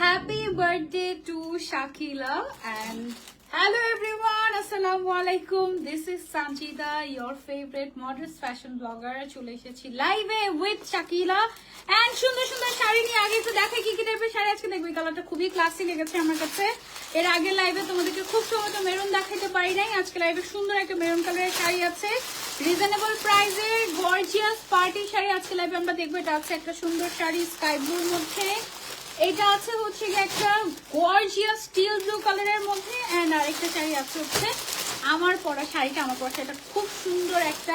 Happy birthday to Shakila and hello everyone, assalamu alaikum. This is Sanjida your favorite modest fashion blogger. চলে এসেছি লাইভে with Shakila and সুন্দর সুন্দর শাড়ি নিয়ে আগে একটু দেখাই কি কি টাইপের শাড়ি আজকে দেখবে। কালারটা খুবই ক্লাসি লেগেছে আমার কাছে। এর আগে লাইভে তোমাদেরকে খুব সময় তো মেরুন দেখাতে পারি নাই। আজকে লাইভে সুন্দর একটা মেরুন কালারের শাড়ি আছে। রিজনেবল প্রাইসের গর্জিয়াস পার্টি শাড়ি আজকে লাইভে আমরা দেখব। এটা আছে একটা সুন্দর শাড়ি স্কাই ব্লুর মধ্যে। এটা আছে হচ্ছে একটা গর্জিয়াস স্টিল ব্লু কালারের মধ্যে এন্ড আরেকটা শাড়ি আছে হচ্ছে আমার পরা শাড়িটা, আমার পরা শাড়িটা খুব সুন্দর একটা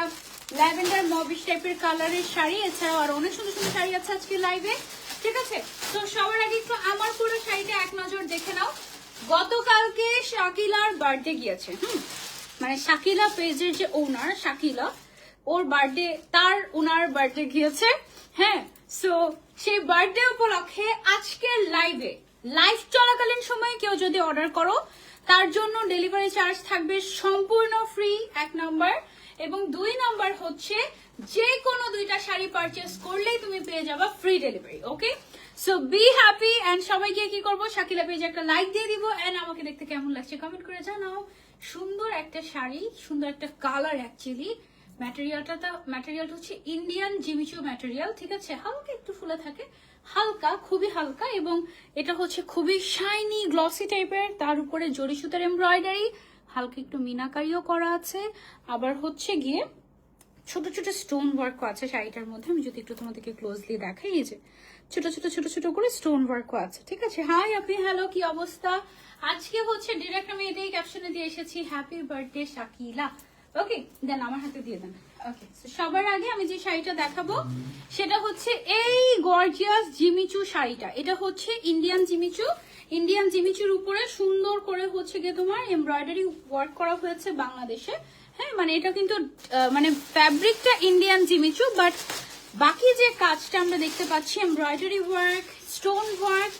ল্যাভেন্ডার মবিশ টাইপের কালারের শাড়ি, এছাড়াও আর অনেক সুন্দর সুন্দর শাড়ি আছে আজকে লাইভে ঠিক আছে? তো সবার আগে একটু আমার পুরো শাড়িটা এক নজর দেখে নাও। গতকালকে শাকিলার বার্থডে গিয়েছে, হুম? মানে শাকিলা পেজের যে ওনার শাকিলা, ওর বার্থডে তার ওনার বার্থডে গিয়েছে। হ্যাঁ সো সেই বার্থডে উপলক্ষে আজকের লাইভে লাইভ চলাকালীন সময়ে কেউ যদি অর্ডার করো, তার জন্য ডেলিভারি চার্জ থাকবে সম্পূর্ণ ফ্রি এক নাম্বার এবং দুই নাম্বার হচ্ছে যে কোনো দুইটা শাড়ি পারচেস করলেই তুমি পেয়ে যাবা free delivery okay so be happy and সবাই গিয়ে কি করব? শাকিলা পেজে একটা লাইক দিয়ে দিব এন্ড আমাকে দেখতে কেমন লাগছে কমেন্ট করে জানাও। সুন্দর একটা শাড়ি, সুন্দর একটা কালার অ্যাকচুয়ালি ম্যাটেরিয়ালটা ম্যাটেরিয়ালটা হচ্ছে ইন্ডিয়ান জিমিচু ম্যাটেরিয়াল ঠিক আছে? হালকা একটু ফুলে থাকে, হালকা, খুবই হালকা এবং এটা হচ্ছে খুবই শাইনি গ্লসি টাইপের তার উপরে জরি সুতার এমব্রয়ডারি হালকা একটু মিনাকারিও করা আছে। আবার হচ্ছে গিয়ে ছোট ছোট স্টোন ওয়ার্কও আছে শাড়িটার মধ্যে। আমি যদি একটু তোমাদেরকে ক্লোজলি দেখাই, এই যে ছোট ছোট ছোট ছোট করে স্টোন ওয়ার্কও আছে, ঠিক আছে? হাই আপনি হ্যালো কি অবস্থা? আজকে হচ্ছে ডিরেক্ট আমি এটাই ক্যাপশনে দিয়ে এসেছি happy birthday Shakila okay then আমার হাতে দিয়ে দেন। ওকে সবার আগে আমি যে শাড়িটা দেখাবো, সেটা হচ্ছে এই গর্জিয়াস জিমিচু শাড়িটা। এটা হচ্ছে ইন্ডিয়ান জিমিচু। ইন্ডিয়ান জিমিচুর উপরে সুন্দর করে হচ্ছে গিয়ে তোমার এমব্রয়ডারি ওয়ার্ক করা হয়েছে বাংলাদেশে। হ্যাঁ মানে এটা কিন্তু মানে ফ্যাব্রিকটা ইন্ডিয়ান জিমিচু বাট বাকি যে কাজটা আমরা দেখতে পাচ্ছি এমব্রয়ডারি ওয়ার্ক স্টোন ওয়ার্ক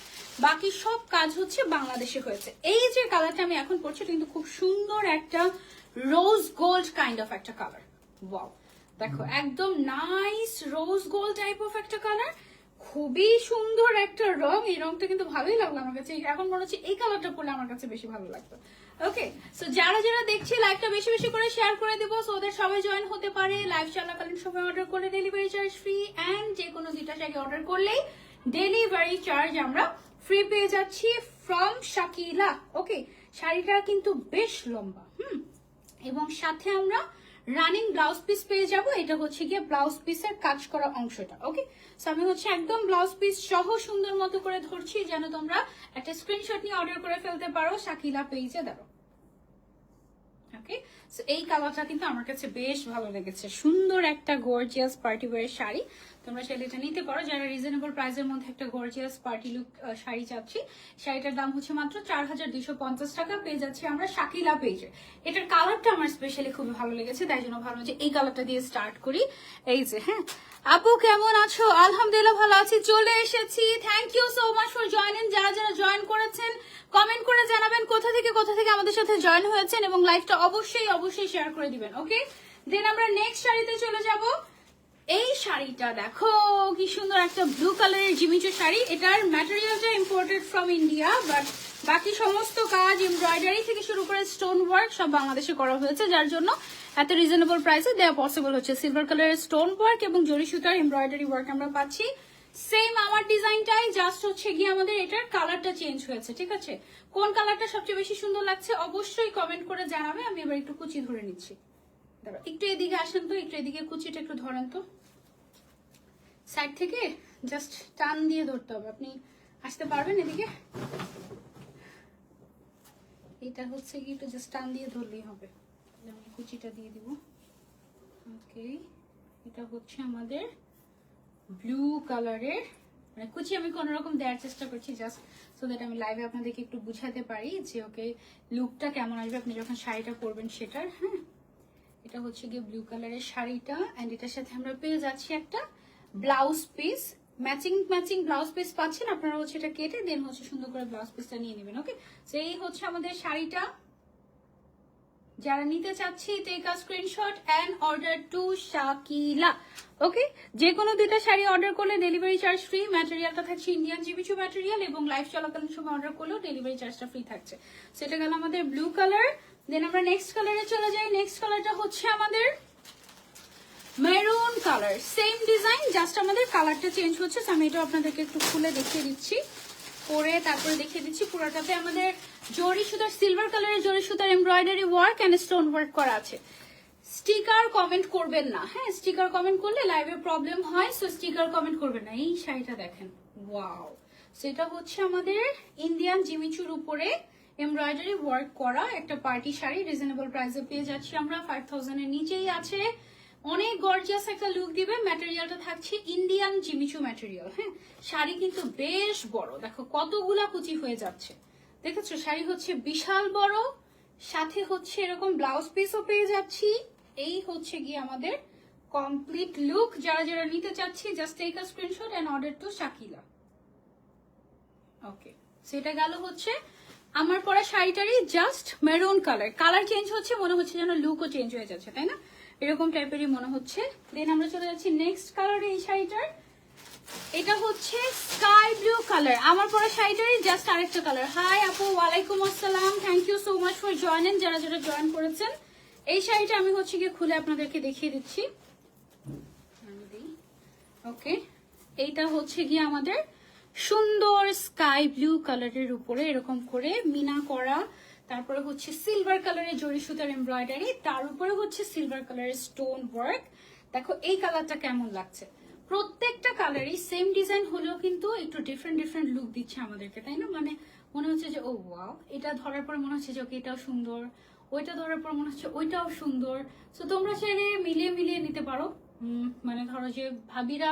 বাকি সব কাজ হচ্ছে বাংলাদেশে হয়েছে। এই যে কালারটা আমি এখন পরছি কিন্তু খুব সুন্দর একটা রোজ গোল্ড কাইন্ড অফ একটা কালার ওয়াও দেখো একদম nice rose gold type of একটা কালার খুবই সুন্দর একটা রং এই রংটা কিন্তু ভালোই লাগল আমার কাছে। এখন মনে হচ্ছে এই কালারটা পরলে আমার কাছে বেশি ভালো লাগতো ওকে সো যারা যারা দেখছে লাইভটা বেশি বেশি করে শেয়ার করে দেবো সো ওদের সবাই জয়েন হতে পারে। লাইভ চলাকালীন সময় অর্ডার করলে ডেলিভারি চার্জ ফ্রি অ্যান্ড যে কোনো দুইটা শাড়ি অর্ডার করলেই ডেলিভারি চার্জ আমরা ফ্রি পেয়ে যাচ্ছি ফ্রম শাকিলা ওকে শাড়িটা কিন্তু বেশ লম্বা হুম। এবং সাথে আমরা রানিং ব্লাউজ পিস পেয়ে যাব। এটা হচ্ছে গিয়ে ব্লাউজ পিসের কাজ করা অংশটা ওকে সো আমি হচ্ছে একদম ব্লাউজ পিস সহ সুন্দর মতো করে ধরছি, যেন তোমরা একটা স্ক্রিনশট নিয়ে অর্ডার করে ফেলতে পারো, শাকিলা পেজে দাঁড়ো ওকে এই কালারটা কিন্তু আমার কাছে বেশ ভালো লেগেছে। সুন্দর একটা গর্জিয়াস পার্টি ওয়ার শাড়ি। তোমরা চাইলে এটা নিতে পারো। যারা রিজনেবল প্রাইসের মধ্যে একটা গর্জিয়াস পার্টি লুক শাড়ি চাচ্ছি, শাড়িটার দাম হচ্ছে মাত্র চার হাজার দুইশো পঞ্চাশ টাকা। পেয়ে যাচ্ছি আমরা শাকিলা পেজে এটার কালারটা আমার স্পেশালি খুবই ভালো লেগেছে, তাই জন্য ভালো যে এই কালারটা দিয়ে স্টার্ট করি। এই যে হ্যাঁ। আপু, কেমন আছো? আলহামদুলিল্লাহ ভালো আছি, চলে এসেছি। Thank you so much for joining যারা যারা জয়েন করেছেন কমেন্ট করে জানাবেন কোথা থেকে কোথা থেকে আমাদের সাথে জয়েন হয়েছেন এবং লাইভটা অবশ্যই অবশ্যই শেয়ার করে দিবেন ওকে দেন আমরা নেক্সট শাড়িতে চলে যাব। এই শাড়িটা দেখো, কি সুন্দর একটা ব্লু কালারের জিমিচু শাড়ি। এটার ম্যাটেরিয়ালটা ইম্পোর্টেড ফ্রম ইন্ডিয়া বাট বাকি সমস্ত কাজ এমব্রয়ডারি থেকে শুরু করে স্টোন ওয়ার্ক সব বাংলাদেশে করা হয়েছে, যার জন্য এত রিজনেবল প্রাইসে দেওয়া পসিবল হচ্ছে। সিলভার কালারের স্টোন ওয়ার্ক এবং জরি সুতার এমব্রয়ডারি ওয়ার্ক আমরা পাচ্ছি। সেম আমার ডিজাইনটাই জাস্ট হচ্ছে গিয়ে আমাদের এটার কালারটা চেঞ্জ হয়েছে, ঠিক আছে? কোন কালারটা সবচেয়ে বেশি সুন্দর লাগছে অবশ্যই কমেন্ট করে জানাবে, আমি এবার একটু কুচি ধরে নিচ্ছি। একটু এদিকে আসেন তো, একটু এদিকে কুচিটা একটু ধরেন তো। সাইড থেকে জাস্ট টান দিয়ে ধরতে হবে। আপনি আসতে পারবেন এদিকে? এটা হচ্ছে কি, একটু জাস্ট টান দিয়ে ধরলেই হবে। আমি কুচিটা দিয়ে দিব। ওকে এটা হচ্ছে আমাদের ব্লু কালারের মানে কুচি আমি কোনো রকম দেওয়ার চেষ্টা করছি জাস্ট সো দ্যাট আমি লাইভে আপনাদেরকে একটু বুঝাতে পারি যে ওকে লুকটা কেমন আসবে? আপনি যখন শাড়িটা পরবেন সেটার হ্যাঁ? এটা হচ্ছে গিয়ে ব্লু কালারের শাড়িটা অ্যান্ড এটার সাথে আমরা পেয়ে যাচ্ছি একটা blouse piece, matching matching blouse piece পাচ্ছেন, আপনারা হচ্ছে এটা কেটে দেন হচ্ছে সুন্দর করে ব্লাউজ পিসটা নিয়ে নেবেন, ওকে? তো এই হচ্ছে আমাদের শাড়িটা। যারা নিতে চাচ্ছি take screenshot and order to Shakila okay? যে কোনো দুইটা শাড়ি অর্ডার করলে ডেলিভারি চার্জ ফ্রি ম্যাটেরিয়ালটা থাকছে ইন্ডিয়ান জিবিচু ম্যাটেরিয়াল এবং লাইফ চলাকালীন সময় অর্ডার করলেও ডেলিভারি চার্জটা ফ্রি থাকছে। সেটা গেল আমাদের ব্লু কালার দেন আমরা নেক্সট কালারে চলে যাই। নেক্সট কালারটা হচ্ছে আমাদের maroon colour same design just আমাদের কালারটা চেঞ্জ হচ্ছে আমি এটা আপনাদেরকে একটু খুলে দেখিয়ে দিচ্ছি। পরে তারপরে দেখিয়ে দিচ্ছি পুরোটাতে আমাদের জরি সুতার সিলভার কালারের জরি সুতার embroidery work and stone work করা আছে। স্টিকার কমেন্ট করবেন না হ্যাঁ স্টিকার কমেন্ট করলে লাইভে প্রবলেম হয় সো স্টিকার কমেন্ট করবেন না। এই শাড়িটা দেখেন ওয়াও সেটা হচ্ছে আমাদের ইন্ডিয়ান জিমিচুর উপরে এমব্রয়ডারি ওয়ার্ক করা একটা পার্টি শাড়ি রিজনেবল প্রাইসে পেয়ে যাচ্ছি আমরা। ফাইভ থাউজেন্ডের নিচেই আছে। অনেক গর্জিয়াস একটা লুক দিবে ম্যাটেরিয়ালটা থাকছে ইন্ডিয়ান জিমিচু ম্যাটেরিয়াল হ্যাঁ? শাড়ি কিন্তু বেশ বড়, দেখো কতগুলা কুচি হয়ে যাচ্ছে। দেখেছ? শাড়ি হচ্ছে বিশাল বড়, সাথে হচ্ছে এরকম ব্লাউজ পিসও পেয়ে যাচ্ছি। এই হচ্ছে গিয়ে আমাদের কমপ্লিট লুক যারা যারা নিতে চাচ্ছি just take a screenshot and order to Shakila okay সেটা গেল হচ্ছে আমার পরা শাড়িটারই just maroon colour colour change হচ্ছে, মনে হচ্ছে যেন লুকও চেঞ্জ হয়ে যাচ্ছে, তাই না? এরকম টাইপেরই মনে হচ্ছে। দেন আমরা চলে যাচ্ছি নেক্সট কালারে এই শাড়িটার। এটা হচ্ছে স্কাই ব্লু কালার আমার পরা শাড়িটারই জাস্ট আরেকটা কালার হাই আপু, ওয়ালাইকুম আসসালাম। Thank you so much for join যারা যারা জয়েন করেছেন, এই শাড়িটা আমি হচ্ছে গিয়ে খুলে আপনাদেরকে দেখিয়ে দিচ্ছি। ওকে এইটা হচ্ছে গিয়ে আমাদের সুন্দর স্কাই ব্লু কালারের উপরে এরকম করে মিনা করা। তারপরে হচ্ছে সিলভার কালারের জরি সুতার এমব্রয়ডারি, তার উপরে হচ্ছে সিলভার কালারের স্টোন ওয়ার্ক। দেখো, এই কালারটা কেমন লাগছে? প্রত্যেকটা কালারই সেম ডিজাইন হলেও কিন্তু একটু ডিফারেন্ট ডিফারেন্ট লুক দিচ্ছে আমাদেরকে, তাই না? মানে মনে হচ্ছে যে, ও ওয়াও এটা ধরার পর মনে হচ্ছে যে ওকে এটাও সুন্দর। ওইটা ধরার পর মনে হচ্ছে, ওইটাও সুন্দর। তো তোমরা চাইলে মিলিয়ে মিলিয়ে নিতে পারো। মানে ধরো যে, ভাবিরা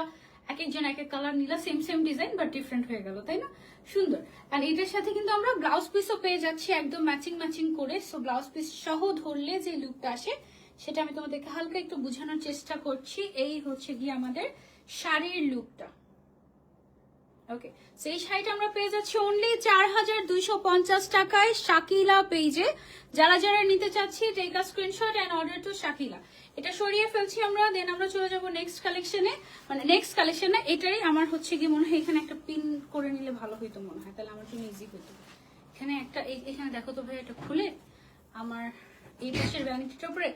এক একজন এক এক কালার নিলা same same design but different হয়ে গেল, তাই না? সুন্দর। আর এটার সাথে কিন্তু আমরা ব্লাউজ পিসও পেয়ে যাচ্ছি একদম ম্যাচিং ম্যাচিং করে। সো ব্লাউজ পিস সহ ধরলে যে লুকটা আসে, সেটা আমি তোমাদেরকে হালকা একটু বোঝানোর চেষ্টা করছি। এই হচ্ছে গিয়ে আমাদের শাড়ির লুকটা ওকে সেই শাড়িটা আমরা পেয়ে যাচ্ছি অনলি চার হাজার দুইশো পঞ্চাশ টাকায় শাকিলা পেজে যারা যারা নিতে চাচ্ছি take a screenshot and order to Shakila এটা সরিয়ে ফেলছি আমরা দেন আমরা চলে যাব নেক্সট কালেকশনে মানে নেক্সট কালেকশনে এটাই আমার হচ্ছে কি মনে হয় এখানে একটা পিন করে নিলে ভালো হইতো মনে হয়। তাহলে আমার জন্য ইজি হতো এখানে একটা এখানে দেখো তো ভাই, এটা খুলে। আমার এই পাশের ভ্যানিটিটার উপরে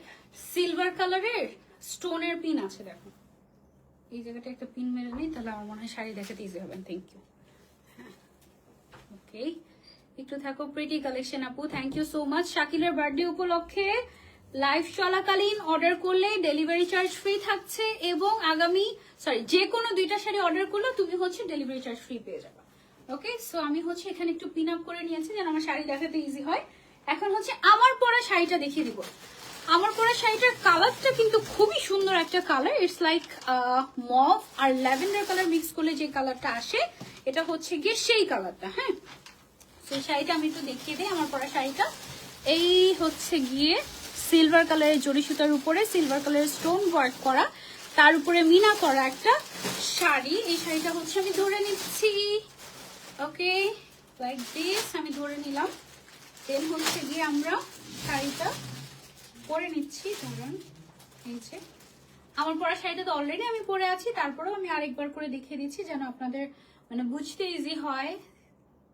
সিলভার কালারের স্টোনের পিন আছে, দেখো। এই জায়গাটা একটা পিন মেরে নিই, তাহলে আমার মনে হয় শাড়ি দেখাতে ইজি হবে। থ্যাংক ইউ হ্যাঁ। ওকে একটু থাকো প্রিটি কালেকশন আপু। থ্যাংক ইউ সো মাচ শাকিলের বার্থডে উপলক্ষে লাইভ চলাকালীন অর্ডার করলে ডেলিভারি চার্জ ফ্রি থাকছে এবং আগামী সরি যে কোনো দুইটা শাড়ি অর্ডার করলে তুমি হচ্ছে ডেলিভারি চার্জ ফ্রি পেয়ে যাবে। ওকে সো আমি হচ্ছে এখানে একটু পিন আপ করে নিয়েছি যেন আমার শাড়ি দেখাতে ইজি হয়। এখন হচ্ছে আমার পরা শাড়িটা দেখিয়ে দিব। আমার পরা শাড়িটার কালারটা কিন্তু খুবই সুন্দর একটা কালার ইটস লাইক মভ আর ল্যাভেন্ডার কালার মিক্স করলে যে কালারটা আসে, এটা হচ্ছে গিয়ে সেই কালারটা হ্যাঁ? সেই শাড়িটা আমি একটু দেখিয়ে দিই, আমার পরা শাড়িটা। এই হচ্ছে গিয়ে সিলভার কালারের জড়ি সুতার উপরে সিলভার কালারের স্টোন ওয়ার্ক করা। তার উপরে মিনা করা একটা শাড়ি। এই শাড়িটা হচ্ছে আমি ধরে নিচ্ছি। ওকে লাইক দিস আমি ধরে নিলাম। দেন হচ্ছে গিয়ে আমরা শাড়িটা পরে নিচ্ছি। ধরুন, এই আমার পরা শাড়িটা তো অলরেডি আমি পরে আছি। তারপরেও আমি আরেকবার করে দেখিয়ে দিচ্ছি যেন আপনাদের মানে বুঝতে ইজি হয়।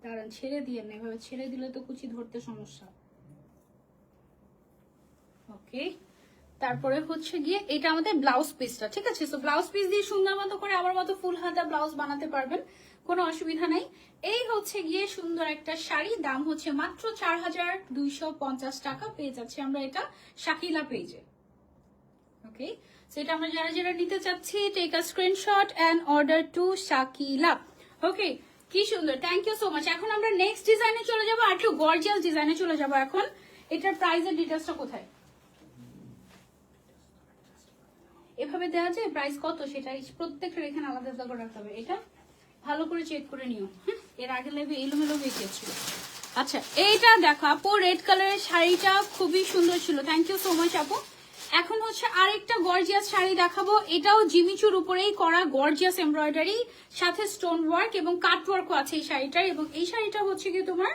কারণ ছেড়ে দিয়ে এভাবে ছেড়ে দিলে তো কুচি ধরতে সমস্যা। ওকে তারপরে হচ্ছে গিয়ে এটা আমাদের ব্লাউজ পিসটা ঠিক আছে? তো ব্লাউজ পিস দিয়ে সুন্দর মতো করে আমার মতো ফুল হাতা ব্লাউজ বানাতে পারবেন, কোনো অসুবিধা নেই। এই হচ্ছে গিয়ে সুন্দর একটা শাড়ি, দাম হচ্ছে মাত্র চার হাজার দুইশো পঞ্চাশ টাকা, পেয়ে যাচ্ছে আমরা এটা শাকিলা পেজে ওকে সেটা আমরা যারা যারা নিতে চাচ্ছি take a screenshot and order to Shakila okay কি সুন্দর থ্যাংক ইউ সো মাচ এখন আমরা নেক্সট ডিজাইনে চলে যাব, আর একটু গর্জিয়াস ডিজাইনে চলে যাব এখন। এটার প্রাইসের ডিটেলসটা কোথায়? এভাবে দেওয়া যায় প্রাইস কত সেটা প্রত্যেকটা এখানে আলাদা আলাদা করে রাখতে হবে। এটা ভালো করে চেক করে নিও হ্যাঁ? এর আগে লেবে এলোমেলো বেঁচেছিল আচ্ছা এইটা দেখো, আপু রেড কালারের শাড়িটা খুবই সুন্দর ছিল। থ্যাংক ইউ সো মাচ আপু। এখন হচ্ছে আরেকটা গর্জিয়াস শাড়ি দেখাবো। এটাও জিমিচুর উপরেই করা গর্জিয়াস এমব্রয়ডারি সাথে স্টোন ওয়ার্ক এবং কাট ওয়ার্কও আছে এই শাড়িটার। এবং এই শাড়িটা হচ্ছে কি তোমার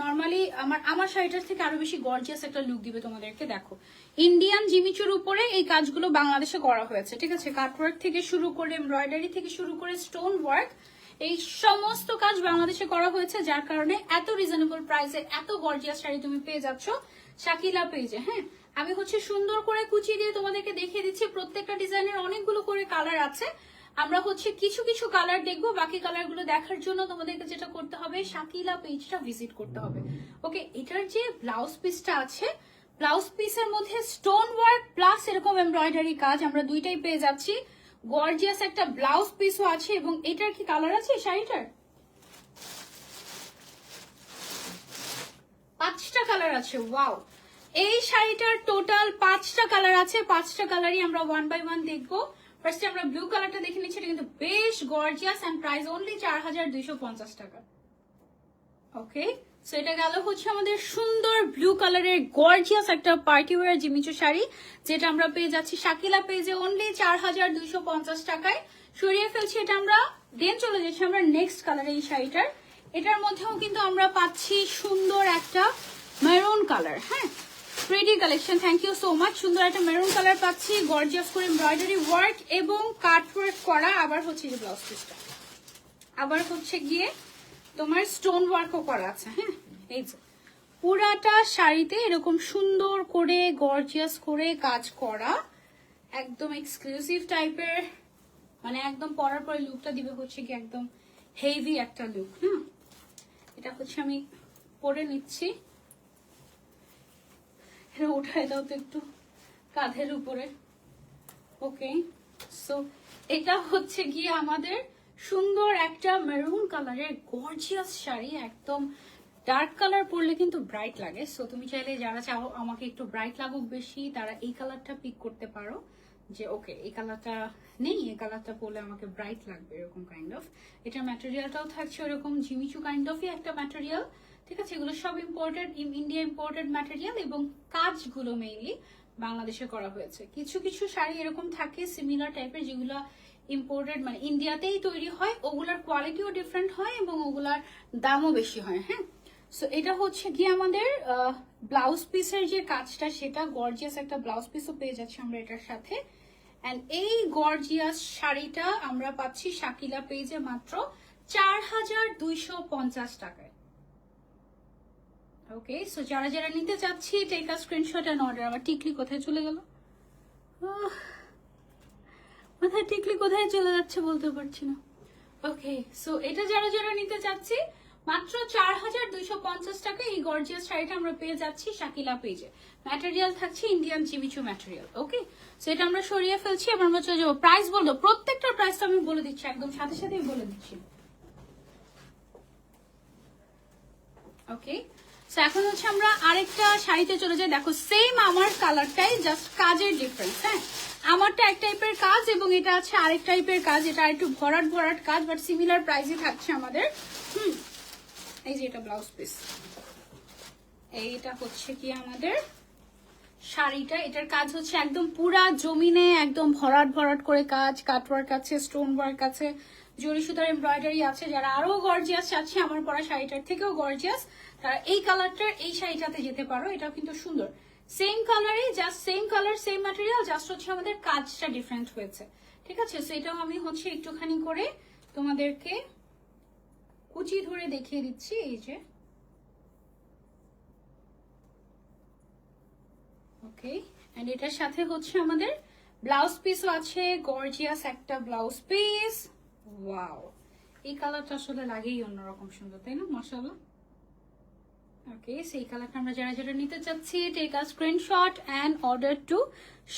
নর্মালি আমার আমার শাড়িটার থেকে আরও বেশি গর্জিয়াস একটা লুক দিবে তোমাদেরকে, দেখো। ইন্ডিয়ান জিমিচুর উপরে এই কাজগুলো বাংলাদেশে করা হয়েছে, ঠিক আছে? কাটওয়ার্ক থেকে শুরু করে এমব্রয়ডারি থেকে শুরু করে স্টোন ওয়ার্ক এই সমস্ত কাজ বাংলাদেশে করা হয়েছে, যার কারণে এত রিজনেবল প্রাইসে এত গর্জিয়াস শাড়ি তুমি পেয়ে যাচ্ছ শাকিলা পেজে হ্যাঁ? আমি হচ্ছে সুন্দর করে কুচি দিয়ে তোমাদেরকে দেখিয়ে দিচ্ছি, প্রত্যেকটা ডিজাইনের অনেকগুলো করে কালার আছে। আমরা হচ্ছে কিছু কিছু কালার দেখব, বাকি কালারগুলো দেখার জন্য তোমাদেরকে যেটা করতে হবে, শাকিলা পেজটা ভিজিট করতে হবে। ওকে এটার যে ব্লাউজ পিসটা আছে ব্লাউজ পিসের মধ্যে স্টোন ওয়ার্ক প্লাস এরকম এমব্রয়ডারি কাজ আমরা দুইটাই পেয়ে যাচ্ছি। গর্জিয়াস একটা ব্লাউজ পিসও আছে এবং এটার কি কালার আছে শাড়িটার? পাঁচটা কালার আছে ওয়াও এই শাড়িটার টোটাল পাঁচটা কালার আছে, পাঁচটা কালারই আমরা ওয়ান বাই ওয়ান দেখব। ফার্স্টে আমরা ব্লু কালারটা দেখে নিচ্ছি, এটা কিন্তু বেশ গর্জিয়াস অ্যান্ড প্রাইস অনলি চার হাজার পঞ্চাশ টাকা। ওকে সো এটা গেল হচ্ছে আমাদের সুন্দর ব্লু কালারের গর্জিয়াস একটা পার্টি ওয়ার জিমিচু শাড়ি, যেটা আমরা পেয়ে যাচ্ছি শাকিলা পেজে অনলি চার হাজার দুইশো পঞ্চাশ টাকায়। সরিয়ে ফেলছি এটা আমরা দেন চলে যাচ্ছি আমরা নেক্সট কালার এই শাড়িটার। এটার মধ্যেও কিন্তু আমরা পাচ্ছি সুন্দর একটা মেরুন কালার হ্যাঁ? Pretty collection thank you so much সুন্দর একটা মেরুন কালার পাচ্ছি গর্জিয়াস করে এমব্রয়ডারি ওয়ার্ক এবং কাট ওয়ার্ক করা আবার হচ্ছে যে ব্লাউজ পিসটা আবার হচ্ছে গিয়ে তোমার স্টোন ওয়ার্কও করা আছে হ্যাঁ? এই যে, পুরাটা শাড়িতে এরকম সুন্দর করে গর্জিয়াস করে কাজ করা, একদম এক্সক্লুসিভ টাইপের মানে একদম পরার পরে লুকটা দিবে হচ্ছে কি একদম হেভি একটা লুক হ্যাঁ এটা হচ্ছে আমি পরে নিচ্ছি। এটা উঠায় দাও তো একটু কাঁধের উপরে। ওকে সো এটা হচ্ছে গিয়ে আমাদের সুন্দর একটা মেরুন কালারের গর্জিয়াস শাড়ি, একদম ডার্ক কালার পরলে কিন্তু ব্রাইট লাগে। সো তুমি চাইলে যারা চাও আমাকে একটু ব্রাইট লাগুক বেশি, তারা এই কালারটা পিক করতে পারো। যে ওকে এই কালারটা নেই, এই কালারটা পরলে আমাকে ব্রাইট লাগবে, এরকম কাইন্ড অফ এটার ম্যাটেরিয়ালটাও থাকছে ওরকম ঝিমিচু কাইন্ড অফই একটা ম্যাটেরিয়াল ঠিক আছে, এগুলো সব ইম্পোর্টেড ইন্ডিয়া ইম্পোর্টেড ম্যাটেরিয়াল এবং কাজগুলো মেইনলি বাংলাদেশে করা হয়েছে। কিছু কিছু শাড়ি এরকম থাকে সিমিলার টাইপের যেগুলো ইম্পোর্টেড মানে ইন্ডিয়াতেই তৈরি হয়, ওগুলার কোয়ালিটিও ডিফারেন্ট হয় এবং ওগুলার দামও বেশি হয় হ্যাঁ? সো এটা হচ্ছে গিয়ে আমাদের ব্লাউজ পিসের যে কাজটা, সেটা গর্জিয়াস একটা ব্লাউজ পিসও পেয়ে যাচ্ছে আমরা এটার সাথে। অ্যান্ড এই গর্জিয়াস শাড়িটা আমরা পাচ্ছি শাকিলা পেজে মাত্র চার হাজার দুইশো পঞ্চাশ টাকায়। ওকে সো যারা যারা নিতে চাচ্ছি take a screenshot and order আমার টিকলি কোথায় চলে গেল? মাথায় টিকলি কোথায় চলে যাচ্ছে বলতে পারছি না। ওকে সো এটা যারা যারা নিতে চাচ্ছি, মাত্র চার হাজার দুইশো পঞ্চাশ টাকা এই গর্জিয়াস শাড়িটা আমরা পেয়ে যাচ্ছি শাকিলা পেজে ম্যাটেরিয়াল থাকছে Indian Jimmy Choo material okay so এটা আমরা সরিয়ে ফেলছি আমরা চলে যাব প্রাইস বলব প্রত্যেকটা প্রাইস আমি বলে দিচ্ছি, একদম সাথে সাথেই বলে দিচ্ছি। ওকে সো এখন হচ্ছে আমরা আরেকটা শাড়িতে চলে যাই। দেখো সেম আমার কালারটাই জাস্ট কাজের ডিফারেন্স হ্যাঁ? আমারটা এক টাইপের কাজ এবং এটা আছে আরেক টাইপের কাজ। এটা একটু ভরাট ভরাট কাজ বাট সিমিলার প্রাইসই থাকছে আমাদের। হুম? এই যে এটা ব্লাউজ পিস এইটা হচ্ছে কি আমাদের শাড়িটা। এটার কাজ হচ্ছে একদম পুরা জমিনে একদম ভরাট ভরাট করে কাজ কাটওয়ার্ক আছে স্টোন ওয়ার্ক আছে। জরি সুতার এমব্রয়ডারি আছে, যারা আরও গর্জিয়াস চাচ্ছে আমার পরা শাড়িটার থেকেও গর্জিয়াস তারা এই কালারটার এই শাড়িটাতে যেতে পারো, এটাও কিন্তু সুন্দর। সেম কালারই just same colour same material just হচ্ছে আমাদের কাজটা ডিফারেন্ট হয়েছে। ঠিক আছে? সো এটাও আমি হচ্ছে একটুখানি করে তোমাদেরকে কুচি ধরে দেখিয়ে দিচ্ছি, এই যে। ওকে এন্ড এটার সাথে হচ্ছে আমাদের ব্লাউজ পিসও আছে গর্জিয়াস একটা ব্লাউজ পিস ওয়াও এই কালারটা আসলে লাগেই অন্যরকম সুন্দর, তাই না? মশালা ওকে সেই কালারটা আমরা যারা যারা নিতে চাচ্ছি take a screenshot and order to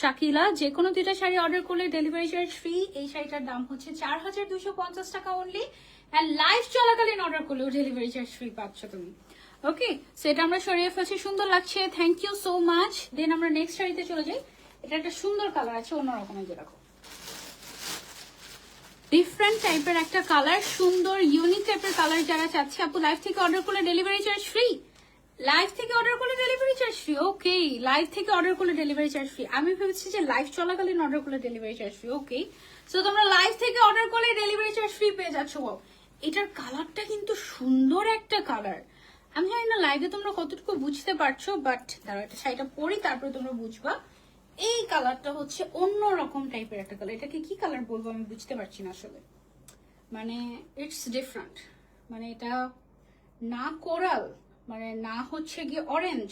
Shakila যে কোনো দুইটা শাড়ি অর্ডার করলে ডেলিভারি চার্জ ফ্রি এই শাড়িটার দাম হচ্ছে চার হাজার দুশো পঞ্চাশ টাকা অনলি অ্যান্ড লাইভ চলাকালীন অর্ডার করলেও ডেলিভারি চার্জ ফ্রি পাচ্ছ তুমি। ওকে সেটা আমরা সরিয়ে ফেলছি। সুন্দর লাগছে। Thank you so much then আমরা নেক্সট শাড়িতে চলে যাই। এটা একটা সুন্দর কালার আছে, অন্যরকমের যেরকম। ডিফারেন্ট টাইপের একটা কালার সুন্দর ইউনিক টাইপের কালার যারা চাচ্ছে, আপু লাইভ থেকে অর্ডার করলে ডেলিভারি চার্জ ফ্রি লাইভ থেকে অর্ডার করলে delivery charge free okay live থেকে অর্ডার করলে ডেলিভারি চার্জ ফ্রি আমি ভেবেছি যে লাইভ চলাকালীন অর্ডার করলে delivery charge free okay so তোমরা লাইভ থেকে অর্ডার করলে ডেলিভারি চার্জ ফ্রি পেয়ে যাচ্ছ এটার কালারটা কিন্তু সুন্দর একটা কালার আমি জানি না লাইভে তোমরা কতটুকু বুঝতে পারছ বাট দাঁড়া একটা শাড়িটা পরি তারপরে তোমরা বুঝবা। এই কালারটা হচ্ছে অন্য রকম টাইপের একটা কালার। এটাকে কি কালার বলব আমি বুঝতে পারছি না আসলে। মানে ইটস ডিফারেন্ট মানে এটা না কোরাল মানে না হচ্ছে গিয়ে অরেঞ্জ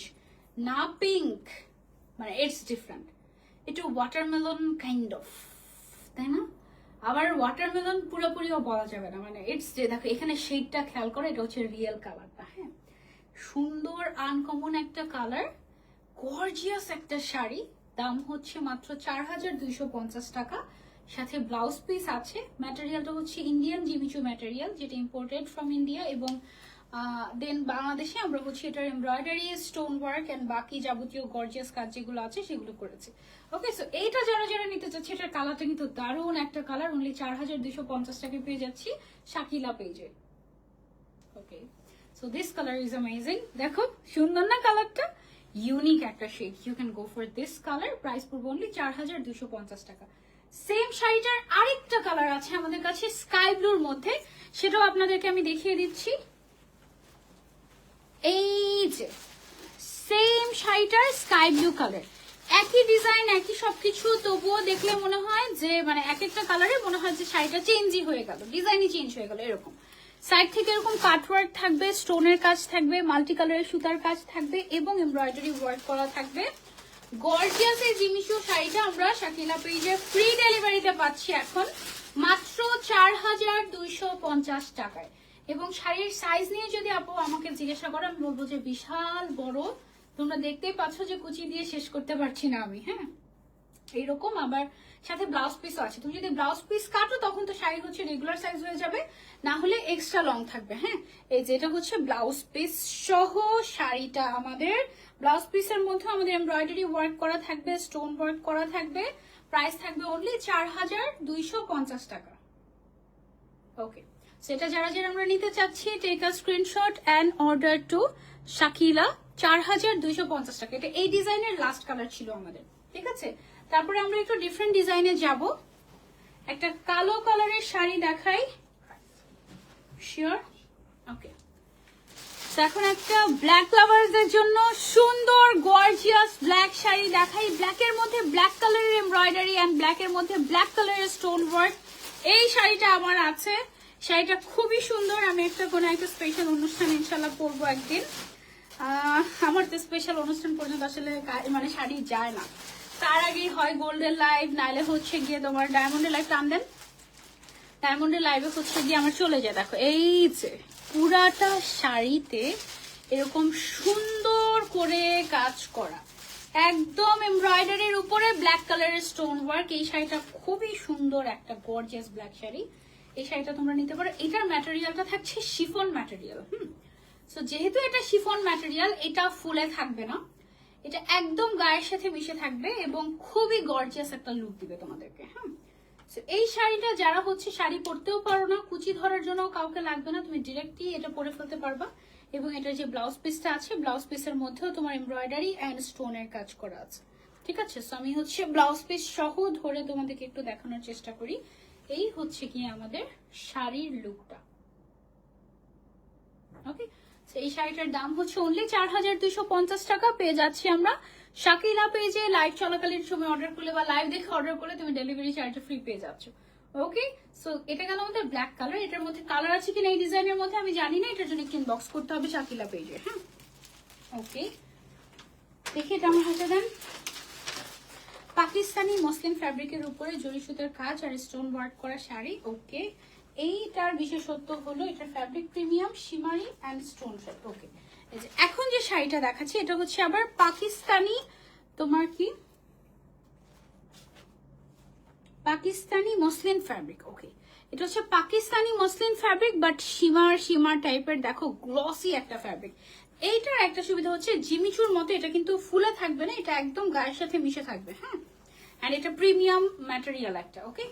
না পিঙ্ক মানে ইটস ডিফারেন্ট একটু ওয়াটারমেলন কাইন্ড অফ তাই না? আবার ওয়াটারমেলন পুরোপুরিও বলা যাবে না। মানে ইটস যে, দেখো, এখানে শেডটা খেয়াল করো, এটা হচ্ছে রিয়েল কালারটা হ্যাঁ? সুন্দর আনকমন একটা কালার গর্জিয়াস একটা শাড়ি দাম হচ্ছে মাত্র চার হাজার দুইশো পঞ্চাশ টাকা। সাথে ব্লাউজ পিস আছে। ম্যাটেরিয়ালটা হচ্ছে ইন্ডিয়ান জিমিচু ম্যাটেরিয়াল যেটা ইম্পোর্টেড ফ্রম ইন্ডিয়া এবং দেন বাংলাদেশে আমরা হচ্ছে এটার এমব্রয়ডারি স্টোন ওয়ার্ক অ্যান্ড বাকি যাবতীয় গর্জিয়াস কাজ যেগুলো আছে সেগুলো করেছে। ওকে সো এইটা যারা যারা নিতে চাচ্ছে, এটার কালারটা কিন্তু দারুণ একটা কালার অনলি চার হাজার দুইশো পঞ্চাশ টাকায় পেয়ে যাচ্ছি শাকিলা পেজে okay so this colour is amazing দেখো, সুন্দর না কালারটা ইউনিক একটা shade you can go for this colour price পড়বে অনলি চার হাজার দুশো পঞ্চাশ টাকা। সেম শাড়িটার আরেকটা কালার আছে আমাদের কাছে স্কাই ব্লুর মধ্যে। সেটাও আপনাদেরকে আমি দেখিয়ে দিচ্ছি। এই যে সেম শাড়িটার স্কাই ব্লু কালার একই ডিজাইন একই সবকিছু, তবুও দেখলে মনে হয় যে মানে এক একটা কালারে মনে হয় যে শাড়িটা চেঞ্জই হয়ে গেল ডিজাইনই চেঞ্জ হয়ে গেল, এরকম। সাইড থেকে এরকম কাটওয়ার্ক থাকবে স্টোনের কাজ থাকবে মাল্টি কালারের সুতার কাজ থাকবে এবং এমব্রয়ডারি ওয়ার্ক করা থাকবে। গর্জিয়াস এই জিমিসু শাড়িটা আমরা শাকিলা পেজে ফ্রি ডেলিভারিতে পাচ্ছি এখন, মাত্র চার হাজার দুইশো পঞ্চাশ টাকায়। এবং শাড়ির সাইজ নিয়ে যদি আপু আমাকে জিজ্ঞাসা করো, আমি বলব যে বিশাল বড়। তোমরা দেখতেই পাচ্ছ যে কুচি দিয়ে শেষ করতে পারছি না আমি হ্যাঁ? এইরকম আবার সাথে ব্লাউজ পিসও আছে। তুমি যদি ব্লাউজ পিস কাটো, তখন তো শাড়ি হচ্ছে রেগুলার সাইজ হয়ে যাবে। না হলে এক্সট্রা লং থাকবে হ্যাঁ? এই যেটা হচ্ছে ব্লাউজ পিস সহ শাড়িটা আমাদের। ব্লাউজ পিসের মধ্যে আমাদের এমব্রয়ডারি ওয়ার্ক করা থাকবে স্টোন ওয়ার্ক করা থাকবে। প্রাইস থাকবে অনলি চার হাজার দুইশো পঞ্চাশ টাকা। ওকে সেটা যারা যারা আমরা নিতে চাচ্ছি take a screenshot and order to Shakila চার হাজার দুইশো পঞ্চাশ টাকা। এটা এই ডিজাইনের লাস্ট কালার ছিল আমাদের। ঠিক আছে? তারপরে আমরা একটু ডিফারেন্ট ডিজাইনে যাব। একটা কালো কালারের শাড়ি দেখাই। শিওর ওকে এখন একটা ব্ল্যাক লাভার্সদের জন্য সুন্দর গর্জিয়াস ব্ল্যাক শাড়ি দেখাই। ব্ল্যাকের মধ্যে ব্ল্যাক কালারের এমব্রয়ডারি অ্যান্ড ব্ল্যাকের মধ্যে ব্ল্যাক কালারের স্টোন ওয়ার্ক এই শাড়িটা আমার আছে। শাড়িটা খুবই সুন্দর। আমি একটা কোনো একটা স্পেশাল অনুষ্ঠান ইনশাল্লাহ পরবো একদিন। আমার তো স্পেশাল অনুষ্ঠান পর্যন্ত আসলে মানে শাড়ি যায় না। তার আগেই হয় গোল্ডেন লাইভ নাইলে হচ্ছে গিয়ে তোমার ডায়মন্ডের লাইভ টান দেন। ডায়মন্ডের লাইভে হচ্ছে গিয়ে আমার চলে যায় দেখো, এই যে পুরাটা শাড়িতে এরকম সুন্দর করে কাজ করা। একদম এমব্রয়ডারির উপরে ব্ল্যাক কালারের স্টোন ওয়ার্ক এই শাড়িটা খুবই সুন্দর একটা গর্জিয়াস ব্ল্যাক শাড়ি। এই শাড়িটা তোমরা নিতে পারো। এটার ম্যাটেরিয়ালটা থাকছে শিফন ম্যাটেরিয়াল হুম? সো যেহেতু এটা শিফন ম্যাটেরিয়াল এটা ফুলে থাকবে না। এটা একদম গায়ের সাথে মিশে থাকবে এবং খুবই গর্জিয়াস একটা লুক দিবে তোমাদেরকে হ্যাঁ? এই শাড়িটা যারা হচ্ছে শাড়ি পরতেও পারো না, কুচি ধরার জন্য কাউকে লাগবে না, তুমি ডিরেক্টলি এটা পরে ফেলতে পারবা। এবং এটার যে ব্লাউজ পিসটা আছে ব্লাউজ পিসের মধ্যেও তোমার এমব্রয়ডারি অ্যান্ড স্টোনের কাজ করা আছে। ঠিক আছে? সো আমি হচ্ছে ব্লাউজ পিস সহ ধরে তোমাদেরকে একটু দেখানোর চেষ্টা করি। এই হচ্ছে কি আমাদের শাড়ির লুকটা ওকে এই শাড়িটার দাম হচ্ছে অনলি চার হাজার দুইশো পঞ্চাশ টাকা। পেয়ে যাচ্ছি আমরা শাকিলা পেজে লাইভ চলাকালীন সময় অর্ডার করলে বা লাইভ দেখে অর্ডার করলে তুমি ডেলিভারি চার্জটা ফ্রি পেয়ে যাচ্ছ। ওকে সো এটা গেল আমাদের ব্ল্যাক কালার এটার মধ্যে কালার আছে কিনা এই ডিজাইনের মধ্যে আমি জানি না, এটার জন্য একটু ইনবক্স করতে হবে শাকিলা পেজে হ্যাঁ? ওকে দেখি এটা আমার হাতে দেন। পাকিস্তানি মসলিন ফ্যাব্রিকের উপরে জরি সুতার কাজ আর স্টোন ওয়ার্ক করা শাড়ি। ওকে এইটার বিশেষত্ব হলো এটা fabric premium shimmery and stone okay এখন যে শাড়িটা দেখাচ্ছি, এটা হচ্ছে আবার পাকিস্তানি, তোমার কি? পাকিস্তানি মসলিন ফ্যাব্রিক ওকে এটা হচ্ছে Pakistani muslin fabric but shimmer সীমার টাইপের দেখো গ্লসি একটা ফ্যাব্রিক এইটার একটা সুবিধা হচ্ছে জিমিচুর মতো এটা কিন্তু ফুলে থাকবে না, এটা একদম গায়ের সাথে মিশে থাকবে হ্যাঁ অ্যান্ড এটা প্রিমিয়াম ম্যাটেরিয়াল একটা ওকে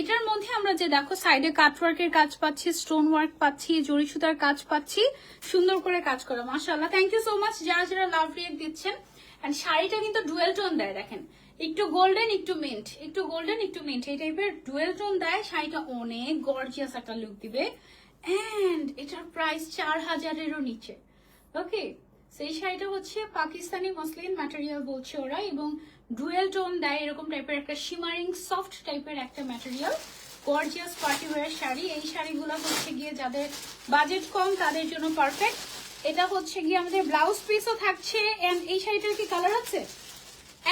এটার মধ্যে আমরা যে দেখো সাইডে কাটওয়ার্কের কাজ পাচ্ছি স্টোন ওয়ার্ক পাচ্ছি জরি সুতার কাজ পাচ্ছি, সুন্দর করে কাজ করা, মাশাআল্লাহ। থ্যাংক ইউ সো মাচ যারা যারা লাভ রিয়েক্ট দিচ্ছেন। অ্যান্ড শাড়িটা কিন্তু ডুয়েল টোন দেয়, দেখেন। একটু গোল্ডেন একটু মিন্ট একটু গোল্ডেন একটু মিন্ট এই টাইপের ডুয়েল টোন দেয়, শাড়িটা অনেক গর্জিয়াস একটা লুক দিবে। অ্যান্ড এটার প্রাইস চার হাজারেরও নিচে। ওকে সেই শাড়িটা হচ্ছে পাকিস্তানি মসলিন ম্যাটেরিয়াল বলছে ওরা এবং ডুয়েল টোন দেয় এরকম টাইপের একটা শিমারিং সফট টাইপের একটা material gorgeous party wear sari. এই শাড়িগুলো হচ্ছে গিয়ে যাদের বাজেট কম, তাদের জন্য পারফেক্ট এটা হচ্ছে গিয়ে আমাদের ব্লাউজ পিসও থাকছে। এন্ড এই শাড়িটার কি কালার আছে?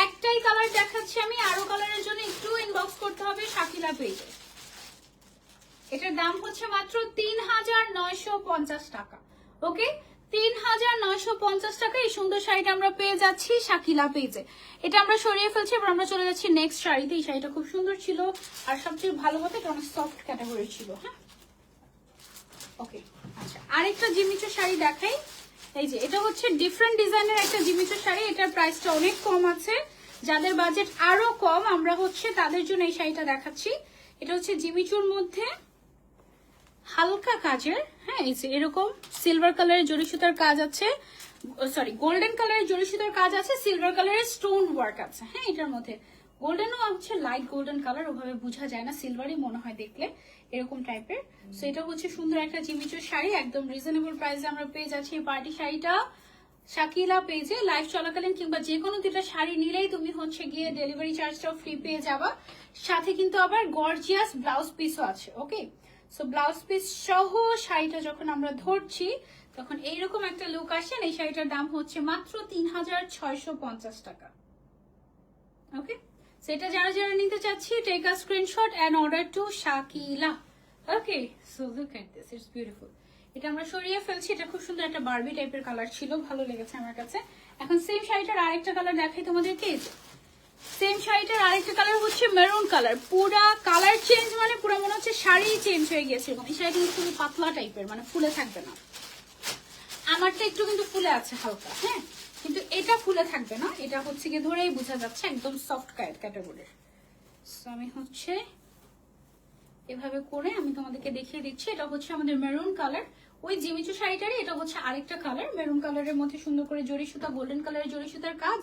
একটাই কালার দেখাচ্ছি আমি। আরও কালারের জন্য একটু ইনবক্স করতে হবে শাকিলা পেজে এটার দাম হচ্ছে মাত্র তিন হাজার নয়শো পঞ্চাশ টাকা। ওকে তিন হাজার নয়শো পঞ্চাশ টাকা এই সুন্দর শাড়িটা আমরা পেয়ে যাচ্ছি শাকিলা পেজে। এটা আমরা সরিয়ে আমরা চলে যাচ্ছি নেক্সট শাড়িতে। এই শাড়িটা খুব সুন্দর ছিল, আর সবচেয়ে ক্যাটাগরি ছিল হ্যাঁ? ওকে আচ্ছা আরেকটা জিমিচো শাড়ি দেখাই। এই যে, এটা হচ্ছে ডিফারেন্ট ডিজাইনের একটা জিমিচো শাড়ি, এটার প্রাইসটা অনেক কম আছে। যাদের বাজেট আরও কম, আমরা হচ্ছে তাদের জন্য এই শাড়িটা দেখাচ্ছি। এটা হচ্ছে জিমিচুর মধ্যে হালকা কাজের হ্যাঁ এরকম সিলভার কালারের জরি সুতার কাজ আছে সরি গোল্ডেন কালারের জরি সুতার কাজ আছে সিলভার কালারের স্টোন ওয়ার্ক আছে হ্যাঁ এটার মধ্যে। গোল্ডেনও হচ্ছে লাইট গোল্ডেন কালার ওভাবে বোঝা যায় না সিলভারই মনে হয় দেখলে এরকম টাইপের সো এটা হচ্ছে সুন্দর একটা জিমিচুর শাড়ি, একদম রিজনেবল প্রাইসে আমরা পেয়ে যাচ্ছি এই পার্টি শাড়িটা। শাকিলা পেজে লাইভ চলাকালীন কিংবা যে কোনো দুটা শাড়ি নিলেই তুমি হচ্ছে গিয়ে ডেলিভারি চার্জটাও ফ্রি পেয়ে যাবা। সাথে কিন্তু আবার গর্জিয়াস ব্লাউজ পিসও আছে ওকে সো ব্লাউজ পিস সহ শাড়িটা যখন আমরা ধরছি, তখন এইরকম একটা লুক আসেন এই শাড়িটার দাম হচ্ছে মাত্র তিন হাজার ছয়শো পঞ্চাশ টাকা। ওকে সেটা যারা যারা নিতে চাচ্ছি take a screenshot and order to Shakila okay so look at this it's beautiful এটা আমরা সরিয়ে ফেলছি, এটা খুব সুন্দর একটা বার্বি টাইপের কালার ছিল, ভালো লেগেছে আমার কাছে। এখন সেম শাড়িটার আরেকটা কালার দেখাই তোমাদেরকে। সেম শাড়িটার আরেকটা কালার হচ্ছে মেরুন কালার পুরা কালার চেঞ্জ মানে পুরো মনে হচ্ছে শাড়ি চেঞ্জ হয়ে গেছে এই কিন্তু খুবই পাতলা টাইপের মানে ফুলে থাকবে না। আমারটা একটু কিন্তু ফুলে আছে হালকা হ্যাঁ? কিন্তু এটা ফুলে থাকবে না, এটা হচ্ছে গিয়ে ধরেই বোঝা যাচ্ছে একদম সফট ক্যাটাগরির আমি হচ্ছে এভাবে করে আমি তোমাদেরকে দেখিয়ে দিচ্ছি, এটা হচ্ছে আমাদের মেরুন কালার ওই জিমিচু শাড়িটারই, এটা হচ্ছে আরেকটা কালার মেরুন কালারের মধ্যে সুন্দর করে জরি সুতা গোল্ডেন কালারের জরি সুতার কাজ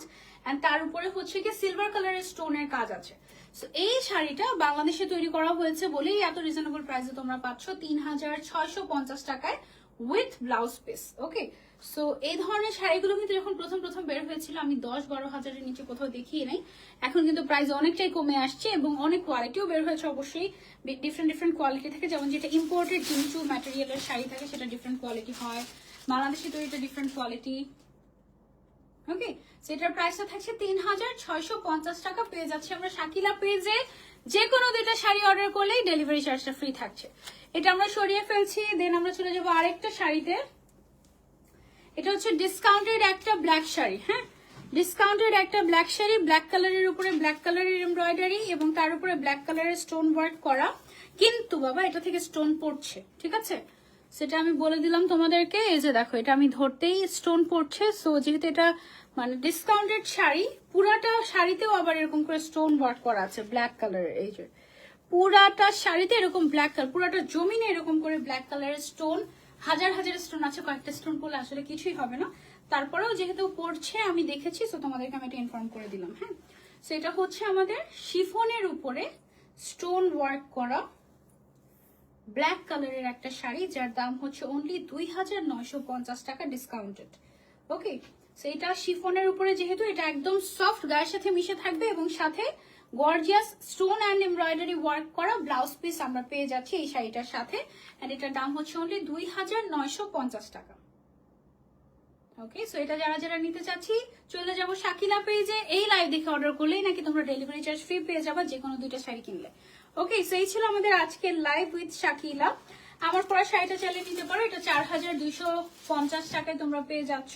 এন্ড তার উপরে হচ্ছে কি সিলভার কালারের স্টোনের কাজ আছে। সো এই শাড়িটা বাংলাদেশে তৈরি করা হয়েছে বলেই এত রিজনেবল প্রাইসে তোমরা পাচ্ছ, তিন হাজার ছয়শো পঞ্চাশ টাকায়। With blouse piece okay so এই ধরনের শাড়িগুলো কিন্তু যখন প্রথম প্রথম বের হয়েছিল, আমি দশ বারো হাজারের নিচে কোথাও দেখিয়ে নাই। এখন কিন্তু প্রাইস অনেকটাই কমে আসছে এবং অনেক কোয়ালিটিও বের হয়েছে অবশ্যই। ডিফারেন্ট ডিফারেন্ট কোয়ালিটি থাকে। যেমন যেটা ইম্পোর্টেড জিনিসু ম্যাটেরিয়ালের শাড়ি থাকে, সেটা ডিফারেন্ট কোয়ালিটি হয়। বাংলাদেশে তৈরিটা ডিফারেন্ট কোয়ালিটি ওকে সেটার প্রাইসটা থাকছে তিন হাজার ছয়শো পঞ্চাশ টাকা। পেয়ে যাচ্ছে আমরা শাকিলা পেজে যে কোনো দুইটা শাড়ি অর্ডার করলেই ডেলিভারি চার্জটা ফ্রি থাকছে। এটা আমরা সরিয়ে ফেলছি দেন আমরা চলে যাব আরেকটা শাড়িতে। এটা হচ্ছে ডিসকাউন্টেড একটা ব্ল্যাক শাড়ি হ্যাঁ? ডিসকাউন্টেড একটা ব্ল্যাক শাড়ি ব্ল্যাক কালারের উপরে ব্ল্যাক কালারের এমব্রয়ডারি এবং তার উপরে ব্ল্যাক কালারের স্টোন ওয়ার্ক করা। কিন্তু বাবা, এটা থেকে স্টোন পড়ছে, ঠিক আছে? সেটা আমি বলে দিলাম তোমাদেরকে। এই যে দেখো, এটা আমি ধরতেই স্টোন পড়ছে। সো যেহেতু এটা মানে ডিসকাউন্টেড শাড়ি, পুরাটা শাড়িতেও আবার এরকম করে স্টোন ওয়ার্ক করা আছে ব্ল্যাক কালারের এই যে, পুরাটা শাড়িতে এরকম ব্ল্যাক কালার পুরাটা জমিনে এরকম করে ব্ল্যাক কালারের স্টোন হাজার হাজার স্টোন আছে, কয়েকটা স্টোন পড়লে আসলে কিছুই হবে না। তারপরেও যেহেতু পড়ছে, আমি দেখেছি সো তোমাদেরকে আমি এটা ইনফর্ম করে দিলাম হ্যাঁ? সেটা হচ্ছে আমাদের শিফনের উপরে স্টোন ওয়ার্ক করা ব্ল্যাক কালারের একটা শাড়ি যার দাম হচ্ছে অনলি দুই হাজার নয়শো পঞ্চাশ টাকা ডিসকাউন্টেড ওকে সেইটা শিফনের উপরে যেহেতু এটা একদম সফট গায়ের সাথে মিশে থাকবে এবং সাথে gorgeous stone and embroidery work করা ব্লাউজ পিস আমরা পেয়ে যাচ্ছি এই শাড়িটার সাথে। অ্যান্ড এটার দাম হচ্ছে অনলি দুই হাজার নয়শো পঞ্চাশ টাকা। ওকে সো এটা যারা যারা নিতে চাচ্ছি, চলে যাব শাকিলা পেজে। এই লাইভ দেখে অর্ডার করলেই নাকি তোমরা ডেলিভারি চার্জ ফ্রি পেয়ে যাবা যে কোনো দুইটা শাড়ি কিনলে। ওকে সেই ছিল আমাদের আজকের লাইভ উইথ শাকিলা আমার পরা শাড়িটা চালিয়ে নিতে পারো, এটা চার হাজার দুইশো পঞ্চাশ টাকায় তোমরা পেয়ে যাচ্ছ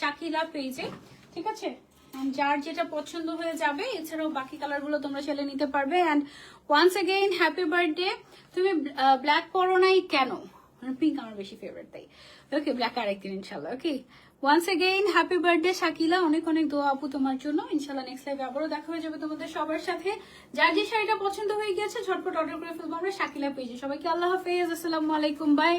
শাকিলা পেজে ঠিক আছে? যার যেটা পছন্দ হয়ে যাবে, এছাড়াও বাকি কালারগুলো তোমরা চালিয়ে নিতে পারবে। And once again happy birthday তুমি ব্ল্যাক পরো নাই কেন? পিঙ্ক আমার বেশি ফেভারিট তাই। ওকে ব্ল্যাক আরেকদিন ইনশাল্লাহ okay once again happy birthday Shakila অনেক অনেক দোয়া আপু তোমার জন্য। ইনশাল্লাহ নেক্সট লাইভে আবারও দেখা হয়ে যাবে তোমাদের সবার সাথে। যার যে শাড়িটা পছন্দ হয়ে গেছে ঝটপট অর্ডার করে ফেলব আমরা শাকিলা পেয়েছি সবাইকে আল্লাহ হাফেজ। আসসালামু আলাইকুম। বাই